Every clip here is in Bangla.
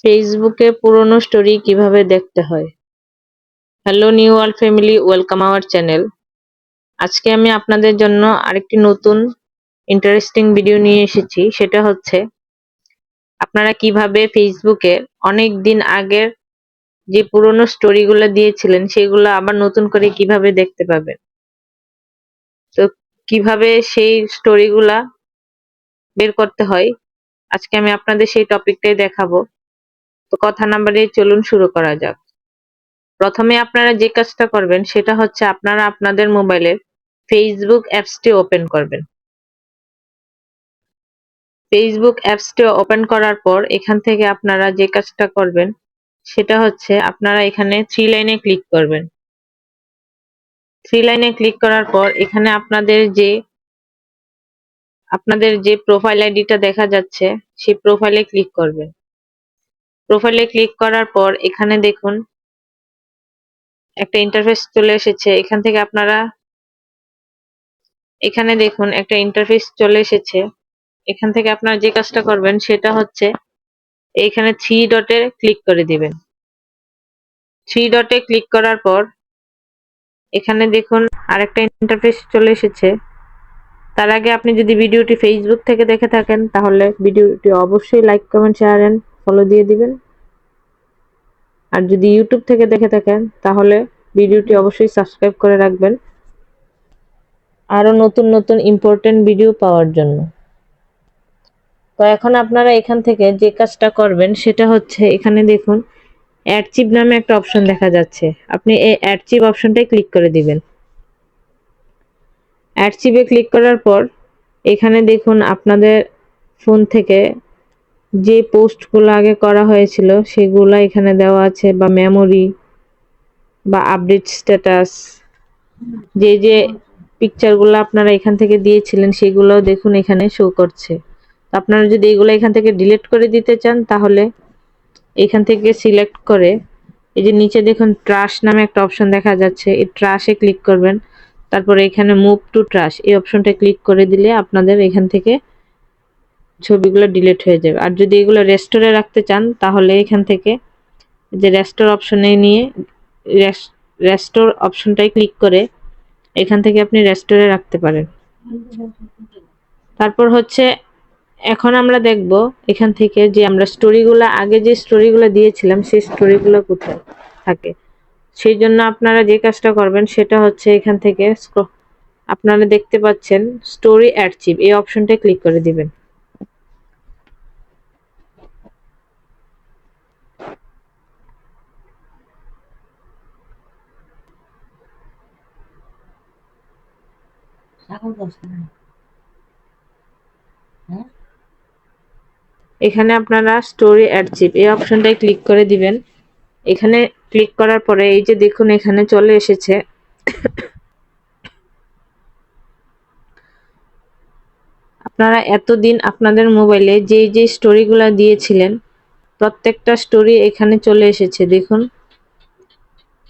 ফেসবুকে পুরনো স্টোরি কীভাবে দেখতে হয়? Hello new world family welcome our channel আজকে আমি আপনাদের জন্য আরেকটি নতুন ইন্টারেস্টিং ভিডিও নিয়ে এসেছি, সেটা হচ্ছে আপনারা কীভাবে ফেসবুকে অনেক দিন আগের যে পুরনো স্টোরিগুলো দিয়েছিলেন, সেগুলো আবার নতুন করে কীভাবে দেখতে পাবেন? তো কীভাবে সেই স্টোরিগুলা বের করতে হয়? আজকে আমি আপনাদের সেই টপিকটাই দেখাবো। তো কথা না বাড়িয়ে চলুন শুরু করা যাক। প্রথমে আপনারা যে কাজটা করবেন, সেটা হচ্ছে আপনারা আপনাদের মোবাইলের ফেসবুক অ্যাপসটি ওপেন করবেন। ফেসবুক অ্যাপসটি ওপেন করার পর এখান থেকে আপনারা যে কাজটা করবেন, সেটা হচ্ছে আপনারা এখানে থ্রি লাইনে ক্লিক করবেন। থ্রি লাইনে ক্লিক করার পর এখানে আপনাদের যে আপনাদের যে প্রোফাইল আইডিটা দেখা যাচ্ছে, সেই প্রোফাইলে ক্লিক করবেন। প্রোফাইলে ক্লিক করার পর এখানে দেখুন একটা ইন্টারফেস চলে এসেছে। এখান থেকে আপনারা এখানে দেখুন একটা ইন্টারফেস চলে এসেছে। এখান থেকে আপনারা যে কাজটা করবেন সেটা হচ্ছে এইখানে থ্রি ডটে ক্লিক করে দিবেন। থ্রি ডটে ক্লিক করার পর এখানে দেখুন আরেকটা ইন্টারফেস চলে এসেছে। তার আগে আপনি যদি ভিডিওটি ফেসবুক থেকে দেখে থাকেন, তাহলে ভিডিওটি অবশ্যই like comment share and follow দিয়ে দিবেন। আর যদি ইউটিউব থেকে দেখে থাকেন, তাহলে ভিডিওটি অবশ্যই সাবস্ক্রাইব করে রাখবেন। আরও নতুন নতুন ইম্পর্টেন্ট ভিডিও পাওয়ার জন্য। তো এখন আপনারা এখান থেকে যে কাজটা করবেন, সেটা হচ্ছে এখানে দেখুন অ্যাডচিপ নামে একটা অপশন দেখা যাচ্ছে। আপনি এই অ্যাডচিপ অপশনটাই ক্লিক করে দিবেন। অ্যাডচিপে ক্লিক করার পর, এখানে দেখুন আপনাদের ফোন থেকে যে পোস্টগুলো আগে করা হয়েছিল, সেগুলো এখানে দেওয়া আছে, বা মেমোরি বা আপডেট স্ট্যাটাস যে যে পিকচারগুলো আপনারা এখান থেকে দিয়েছিলেন, সেগুলোও দেখুন এখানে শো করছে। আপনারা যদি এগুলো এখান থেকে ডিলিট করে দিতে চান, তাহলে এখান থেকে সিলেক্ট করে, এই যে নিচে দেখুন ট্রাশ নামে একটা অপশন দেখা যাচ্ছে, এই ট্রাশে ক্লিক করবেন। তারপরে এখানে মুভ টু ট্রাশ এই অপশনটা ক্লিক করে দিলে আপনাদের এখান থেকে ছবিগুলো ডিলিট হয়ে যাবে। আর যদি এগুলো রেস্টোরে রাখতে চান, তাহলে এখান থেকে যে রেস্টোর অপশনে নিয়ে রেস্টোর অপশনটাই ক্লিক করে এখান থেকে আপনি রেস্টোরে রাখতে পারেন। তারপর হচ্ছে, এখন আমরা দেখব এখান থেকে যে আমরা স্টোরিগুলো আগে যে স্টোরিগুলো দিয়েছিলাম, সেই স্টোরিগুলো কোথায় থাকে? সেই জন্য আপনারা যে কাজটা করবেন, সেটা হচ্ছে এখান থেকে আপনারা দেখতে পাচ্ছেন স্টোরি অ্যাডচিভ এই অপশনটা ক্লিক করে দিবেন। এখানে আপনারা স্টোরি অ্যাডচিভ এই অপশনটায় ক্লিক করে দিবেন। এখানে ক্লিক করার পরে এই যে দেখুন, এখানে চলে এসেছে। আপনারা এতদিন আপনাদের মোবাইলে যে যে স্টোরিগুলো দিয়েছিলেন, প্রত্যেকটা স্টোরি এখানে চলে এসেছে। দেখুন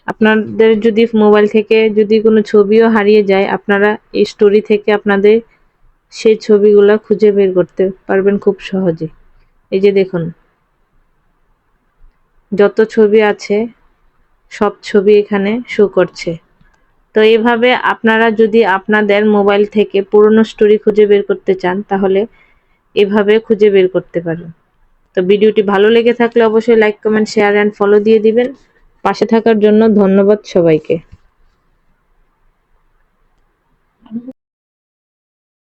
আপনাদের যদি মোবাইল থেকে যদি কোনো ছবিও হারিয়ে যায়, আপনারা এই স্টোরি থেকে আপনাদের সেই ছবিগুলো খুঁজে বের করতে পারবেন খুব সহজে। এই যে দেখুন, যত ছবি আছে, সব ছবি এখানে শো করছে। তো এভাবে আপনারা যদি আপনাদের মোবাইল থেকে পুরনো স্টোরি খুঁজে বের করতে চান, তাহলে এভাবে খুঁজে বের করতে পারেন। তো ভিডিওটি ভালো লেগে থাকলে অবশ্যই like comment share and follow দিয়ে দিবেন। পাশে থাকার জন্য ধন্যবাদ সবাইকে।